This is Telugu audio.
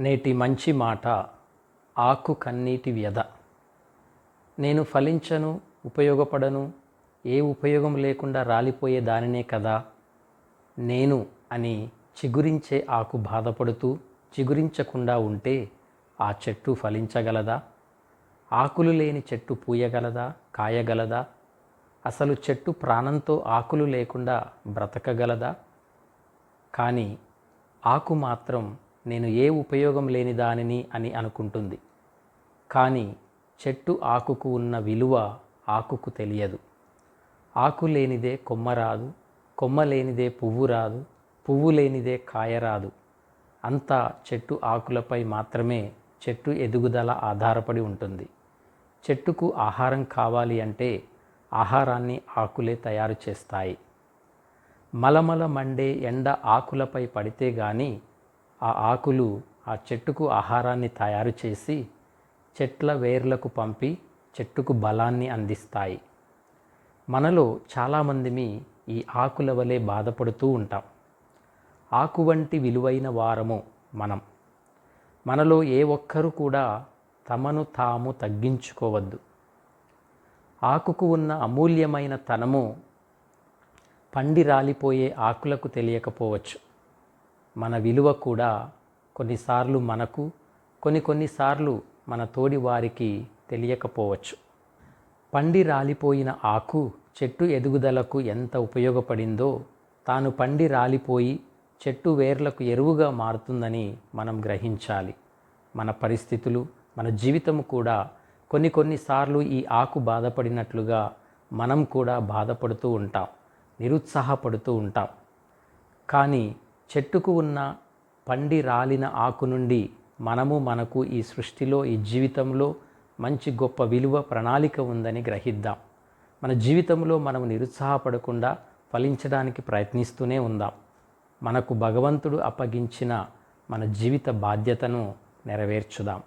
నేటి మంచి మాట ఆకు కన్నీటి వ్యధ. నేను ఫలించను ఉపయోగపడను ఏ ఉపయోగం లేకుండా రాలిపోయే దానినే కదా? నేను అని చిగురించే ఆకు బాధపడుతూ చిగురించకుండా ఉంటే ఆ చెట్టు ఫలించగలదా? ఆకులు లేని చెట్టు పూయగలదా? కాయగలదా? అసలు చెట్టు ప్రాణంతో ఆకులు లేకుండా బ్రతకగలదా? కానీ ఆకు మాత్రం నేను ఏ ఉపయోగం లేని దానిని అని అనుకుంటుంది. కానీ చెట్టు ఆకుకు ఉన్న విలువ ఆకుకు తెలియదు. ఆకు లేనిదే కొమ్మ రాదు కొమ్మ లేనిదే పువ్వు రాదు పువ్వు లేనిదే కాయ రాదు. అంతా చెట్టు ఆకులపై మాత్రమే చెట్టు ఎదుగుదల ఆధారపడి ఉంటుంది. చెట్టుకు ఆహారం కావాలి అంటే ఆహారాన్ని ఆకులే తయారు చేస్తాయి. మలమల మండే ఎండ ఆకులపై పడితే గాని ఆ ఆకులు ఆ చెట్టుకు ఆహారాన్ని తయారు చేసి చెట్ల వేర్లకు పంపి చెట్టుకు బలాన్ని అందిస్తాయి. మనలో చాలామందిమి ఈ ఆకుల వలె బాధపడుతూ ఉంటాం. ఆకు వంటి విలువైన వారము మనం. మనలో ఏ ఒక్కరు కూడా తమను తాము తగ్గించుకోవద్దు. ఆకుకు ఉన్న అమూల్యమైన తనము పండి రాలిపోయే ఆకులకు తెలియకపోవచ్చు. మన విలువ కూడా కొన్నిసార్లు మనకు కొన్ని కొన్నిసార్లు మన తోడి వారికి తెలియకపోవచ్చు. పండి రాలిపోయిన ఆకు చెట్టు ఎదుగుదలకు ఎంత ఉపయోగపడిందో తాను పండి రాలిపోయి చెట్టు వేర్లకు ఎరువుగా మారుతుందని మనం గ్రహించాలి. మన పరిస్థితులు మన జీవితం కూడా కొన్ని కొన్నిసార్లు ఈ ఆకు బాధపడినట్లుగా మనం కూడా బాధపడుతూ ఉంటాం నిరుత్సాహపడుతూ ఉంటాం. కానీ చెట్టుకు ఉన్న పండి రాలిన ఆకు నుండి మనము మనకు ఈ సృష్టిలో ఈ జీవితంలో మంచి గొప్ప విలువ ప్రణాళిక ఉందని గ్రహిద్దాం. మన జీవితంలో మనం నిరుత్సాహపడకుండా ఫలించడానికి ప్రయత్నిస్తూనే ఉందాం. మనకు భగవంతుడు అప్పగించిన మన జీవిత బాధ్యతను నెరవేర్చుదాం.